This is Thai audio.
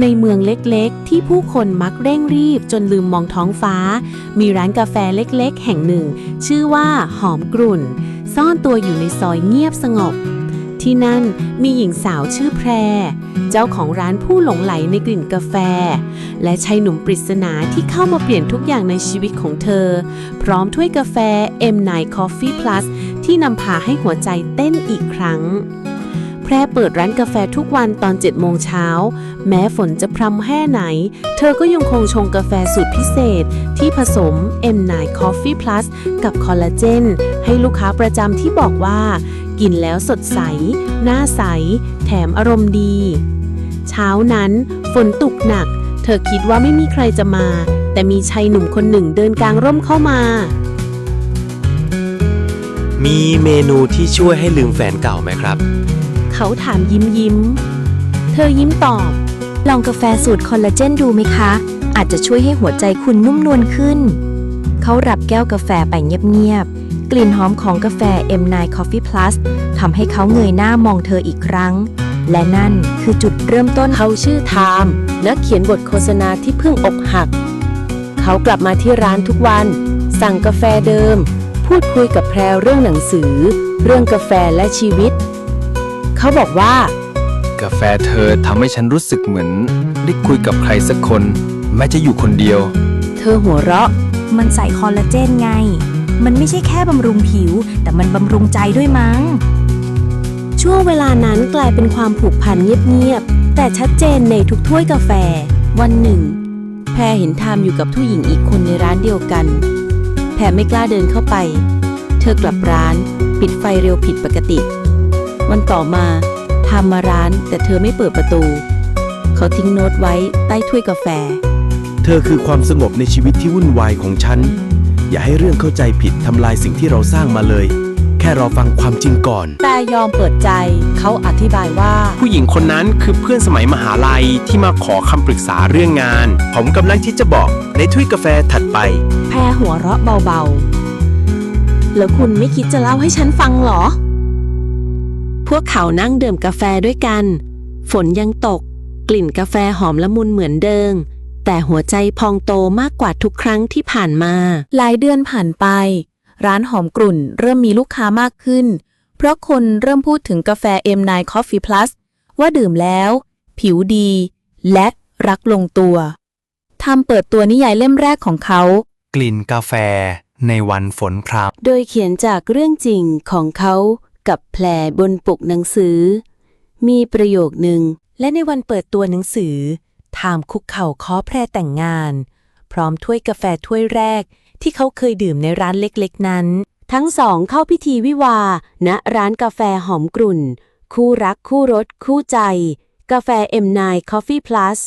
ในเมืองเล็กๆ ที่ผู้คนมักเร่งรีบจนลืมมองท้องฟ้า มีร้านกาแฟเล็กๆ แห่งหนึ่ง ชื่อว่าหอมกรุ่น ซ่อนตัวอยู่ในซอยเงียบสงบ ที่นั่นมีหญิงสาวชื่อแพร เจ้าของร้านผู้หลงไหลในกลิ่นกาแฟ และชายหนุ่มปริศนาที่เข้ามาเปลี่ยนทุกอย่างในชีวิตของเธอ พร้อมถ้วยกาแฟ M9 Coffee Plus ที่นำพาให้หัวใจเต้นอีกครั้ง รเปิดร้านกาแฟทุกวันตอน7โมงเช้า แม้ฝนจะพรำแค่ไหน เธอก็ยังคงชงกาแฟสูตรพิเศษ ที่ผสม M9 Coffee Plus กับคอลลาเจน ให้ลูกค้าประจำที่บอกว่า กินแล้วสดใส หน้าใส แถมอารมณ์ดี เช้านั้นฝนตกหนัก เธอคิดว่าไม่มีใครจะมา แต่มีชายหนุ่มคนหนึ่งเดินกลางร่มเข้ามามีเมนูที่ช่วยให้ลืมแฟนเก่าไหมครับ เขาถามยิ้มยิ้ม เธอยิ้มตอบ ลองกาแฟสูตรคอลลาเจนดูไหมคะ อาจจะช่วยให้หัวใจคุณนุ่มนวลขึ้น เขารับแก้วกาแฟไปเงียบๆ กลิ่นหอมของกาแฟ M9 Coffee Plus ทำให้เขาเงยหน้ามองเธออีกครั้ง และนั่นคือจุดเริ่มต้นเขาชื่อไทม์นักเขียนบทโฆษณาที่เพิ่งอกหัก เขากลับมาที่ร้านทุกวัน สั่งกาแฟเดิม พูดคุยกับแพรเรื่องหนังสือ เรื่องกาแฟและชีวิต เขาบอกว่า กาแฟเธอทำให้ฉันรู้สึกเหมือน ได้คุยกับใครสักคน แม้จะอยู่คนเดียว เธอหัวเราะ มันใส่คอลลาเจนไง มันไม่ใช่แค่บำรุงผิว แต่มันบำรุงใจด้วยมั้ง ช่วงเวลานั้นกลายเป็นความผูกพันเงียบๆ แต่ชัดเจนในทุกถ้วยกาแฟ วันหนึ่ง แพรเห็นไทามอยู่กับผู้หญิงอีกคนในร้านเดียวกัน แพรไม่กล้าเดินเข้าไป เธอกลับร้าน ปิดไฟเร็วผิดปกติ วันต่อมาไทามมาร้านแต่เธอไม่เปิดประตู เขาทิ้งโน้ตไว้ใต้ถ้วยกาแฟ เธอคือความสงบในชีวิตที่วุ่นวายของฉัน อย่าให้เรื่องเข้าใจผิดทำลายสิ่งที่เราสร้างมาเลย แค่รอฟังความจริงก่อน แต่ยอมเปิดใจเขาอธิบายว่า ผู้หญิงคนนั้นคือเพื่อนสมัยมหาลัยที่มาขอคำปรึกษาเรื่องงาน ผมกำลังที่จะบอกในถ้วยกาแฟถัดไป แพรหัวเราะเบาๆ แล้วคุณไม่คิดจะเล่าให้ฉันฟังเหรอพ วกเขานั่งดื่มกาแฟด้วยกัน ฝนยังตก กลิ่นกาแฟหอมละมุนเหมือนเดิม แต่หัวใจพองโตมากกว่าทุกครั้งที่ผ่านมา หลายเดือนผ่านไป ร้านหอมกลุ่นเริ่มมีลูกค้ามากขึ้น เพราะคนเริ่มพูดถึงกาแฟ M9 Coffee Plus ว่าดื่มแล้ว ผิวดี และรักลงตัวทำเปิดตัวนิยายเล่มแรกของเขา กลิ่นกาแฟในวันฝนพรำโดยเขียนจากเรื่องจริงของเขา กับแผลบนปกหนังสือ มีประโยคหนึ่ง และในวันเปิดตัวหนังสือทามคุกเข่าขอแพรแต่งงาน พร้อมถ้วยกาแฟถ้วยแรก ที่เขาเคยดื่มในร้านเล็กๆนั้น ทั้งสองเข้าพิธีวิวาห์ณร้านกาแฟหอมกรุ่น คู่รักคู่รสคู่ใจ กาแฟ M9 Coffee Plus